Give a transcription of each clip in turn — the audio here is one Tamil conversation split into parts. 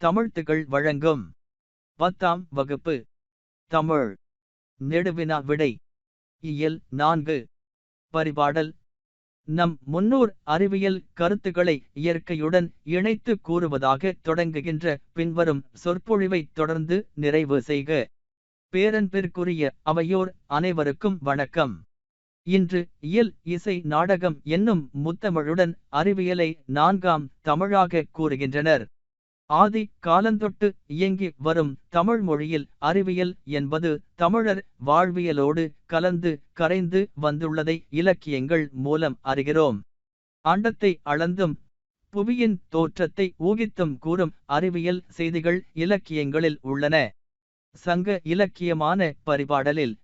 தமிழ்த்துகள் வழங்கும். பத்தாம் வகுப்பு. தமிழ். நெடுவினா விடை. இயல் நான்கு. பரிபாடல். நம் முன்னோர் அறிவியல் கருத்துக்களை இயற்கையுடன் இணைத்து கூறுவதாக தொடங்குகின்ற பின்வரும் சொற்பொழிவைத் தொடர்ந்து நிறைவு செய்க. பேரன்பிற்குரிய அவையோர் அனைவருக்கும் வணக்கம். இன்று இயல் இசை நாடகம் என்னும் முத்தமிழுடன் அறிவியலை நான்காம் தமிழாக கூறுகின்றனர். ஆதி காலந்தொட்டு இயங்கி வரும் தமிழ் மொழியில் அறிவியல் என்பது தமிழர் வாழ்வியலோடு கலந்து கரைந்து வந்துள்ளதை இலக்கியங்கள் மூலம் அறிகிறோம். அண்டத்தை அளந்தும் புவியின் தோற்றத்தை ஊகித்தும் கூறும் அறிவியல் செய்திகள் இலக்கியங்களில் உள்ளன. சங்க இலக்கியமான பரிபாடலில்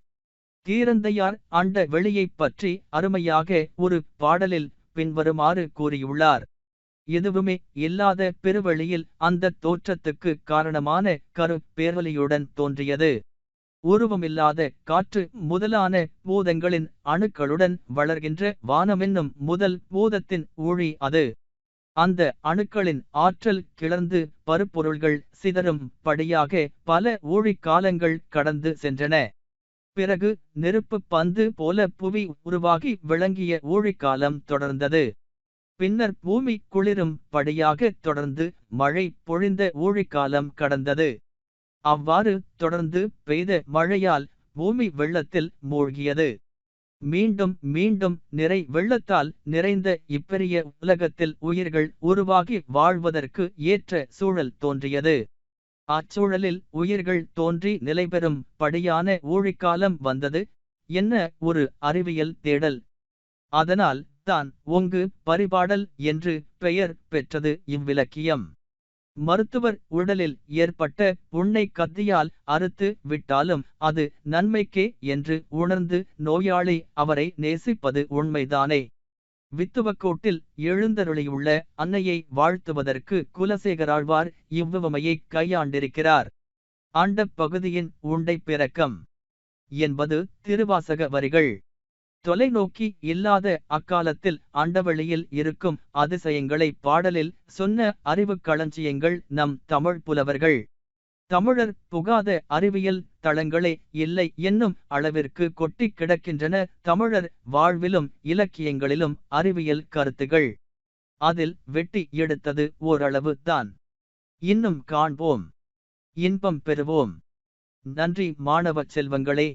தீரந்தையார் அண்ட வெளியைப் பற்றி அருமையாக ஒரு பாடலில் பின்வருமாறு கூறியுள்ளார். எதுவுமே இல்லாத பெருவெளியில் அந்த தோற்றத்துக்கு காரணமான கரு பேரொலியுடன் தோன்றியது. உருவமில்லாத காற்று முதலான பூதங்களின் அணுக்களுடன் வளர்கின்ற வானமென்னும் முதல் பூதத்தின் ஊழி அது. அந்த அணுக்களின் ஆற்றல் கிளர்ந்து பருப்பொருள்கள் சிதறும் படியாக பல ஊழிக்காலங்கள் கடந்து சென்றன. பிறகு நெருப்பு பந்து போல புவி உருவாகி விளங்கிய ஊழிக்காலம் தொடர்ந்தது. பின்னர் பூமி குளிரும் படியாக தொடர்ந்து மழை பொழிந்த ஊழிக்காலம் கடந்தது. அவ்வாறு தொடர்ந்து பெய்த மழையால் பூமி வெள்ளத்தில் மூழ்கியது. மீண்டும் மீண்டும் நிறை வெள்ளத்தால் நிறைந்த இப்பெரிய உலகத்தில் உயிர்கள் உருவாகி வாழ்வதற்கு ஏற்ற சூழல் தோன்றியது. அச்சூழலில் உயிர்கள் தோன்றி நிலைபெறும் படியான ஊழிக்காலம் வந்தது. என்ன ஒரு அறிவியல் தேடல். அதனால் தான் ஒங்கு பரிபாடல் என்று பெயர் பெற்றது இவ்விலக்கியம். மருத்துவர் உடலில் ஏற்பட்ட புண்ணை கத்தியால் அறுத்து விட்டாலும் அது நன்மைக்கே என்று உணர்ந்து நோயாளி அவரை நேசிப்பது உண்மைதானே. வித்துவக்கோட்டில் எழுந்தருளியுள்ள அன்னையை வாழ்த்துவதற்கு குலசேகராழ்வார் இவ்வுவமையை கையாண்டிருக்கிறார். ஆண்ட பகுதியின் உண்டை பிறக்கம் என்பது திருவாசக வரிகள். தொலைநோக்கி இல்லாத அக்காலத்தில் அண்டவெளியில் இருக்கும் அதிசயங்களை பாடலில் சொன்ன அறிவுக் களஞ்சியங்கள் நம் தமிழ் புலவர்கள். தமிழர் புகாத அறிவியல் தளங்களே இல்லை என்னும் அளவிற்கு கொட்டி கிடக்கின்றன தமிழர் வாழ்விலும் இலக்கியங்களிலும் அறிவியல் கருத்துகள். அதில் வெட்டி எடுத்தது ஓரளவு தான். இன்னும் காண்போம். இன்பம் பெறுவோம். நன்றி மாணவ செல்வங்களே.